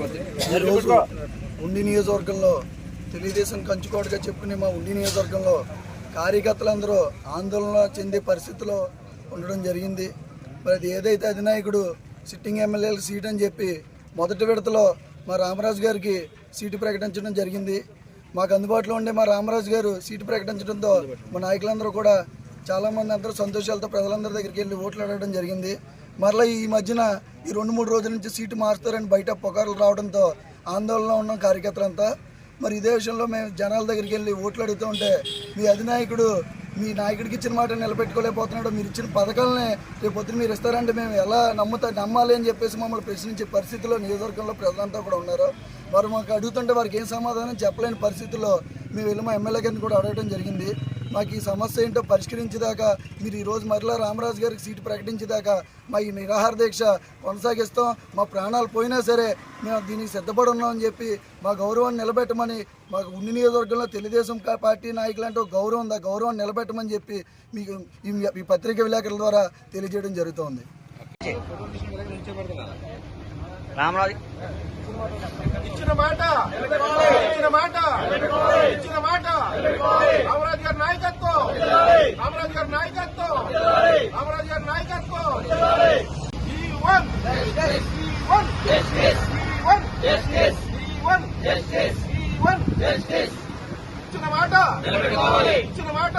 ఈరోజు ఉండి నియోజకవర్గంలో తెలుగుదేశం కంచుకోటగా చెప్పుకునే మా ఉండి నియోజకవర్గంలో కార్యకర్తలందరూ ఆందోళన చెందే పరిస్థితిలో ఉండడం జరిగింది. మరి అది ఏదైతే అధినాయకుడు సిట్టింగ్ ఎమ్మెల్యేలకు సీట్ అని చెప్పి మొదటి విడతలో మా రామరాజు గారికి సీటు ప్రకటించడం జరిగింది. మాకు అందుబాటులో ఉండే మా రామరాజు గారు సీటు ప్రకటించడంతో మా నాయకులందరూ కూడా చాలామంది అందరూ సంతోషాలతో ప్రజలందరి దగ్గరికి వెళ్ళి ఓట్లు అడగడం జరిగింది. మరలా ఈ మధ్యన ఈ రెండు మూడు రోజుల నుంచి సీటు మారుస్తారని బయట పొగారులు రావడంతో ఆందోళనలో ఉన్నాం కార్యకర్తలంతా. మరి ఇదే విషయంలో మేము జనాల దగ్గరికి వెళ్ళి ఓట్లు అడుగుతూ ఉంటే మీ అధినాయకుడు మీ నాయకుడికి ఇచ్చిన మాట నిలబెట్టుకోలేకపోతున్నాడు మీరు ఇచ్చిన పథకాలని రేపొద్దున మీరు ఇస్తారంటే మేము ఎలా నమ్ముతా నమ్మాలి అని చెప్పేసి మమ్మల్ని ప్రశ్నించే పరిస్థితిలో నియోజకవర్గంలో ప్రజలంతా కూడా ఉన్నారు. వారు మాకు అడుగుతుంటే వారికి ఏం సమాధానం చెప్పలేని పరిస్థితుల్లో మేము వెళ్ళి మా ఎమ్మెల్యే గారిని కూడా అడగడం జరిగింది. మాకు ఈ సమస్య ఏంటో పరిష్కరించేదాకా మీరు ఈరోజు మరలా రామరాజు గారికి సీటు ప్రకటించేదాకా మా ఈ నిరాహార దీక్ష కొనసాగిస్తాం. మా ప్రాణాలు పోయినా సరే మేము దీనికి సిద్ధపడి ఉన్నామని చెప్పి మా గౌరవాన్ని నిలబెట్టమని మాకు ఉన్ని నియోజకవర్గంలో తెలుగుదేశం పార్టీ నాయకులంటే ఒక గౌరవం ఉంది. ఆ గౌరవాన్ని నిలబెట్టమని చెప్పి మీకు ఈ- పత్రిక విలేకరుల ద్వారా తెలియజేయడం జరుగుతోంది. రామరాజు. ఇచ్చిన మాట ఇచ్చిన మాట ఇచ్చిన మాట. గారి నాయకత్వం! రామరాజు గారి నాయకత్వం! రామరాజు గారి నాయకత్వం ఇచ్చిన మాట! ఇచ్చిన మాట!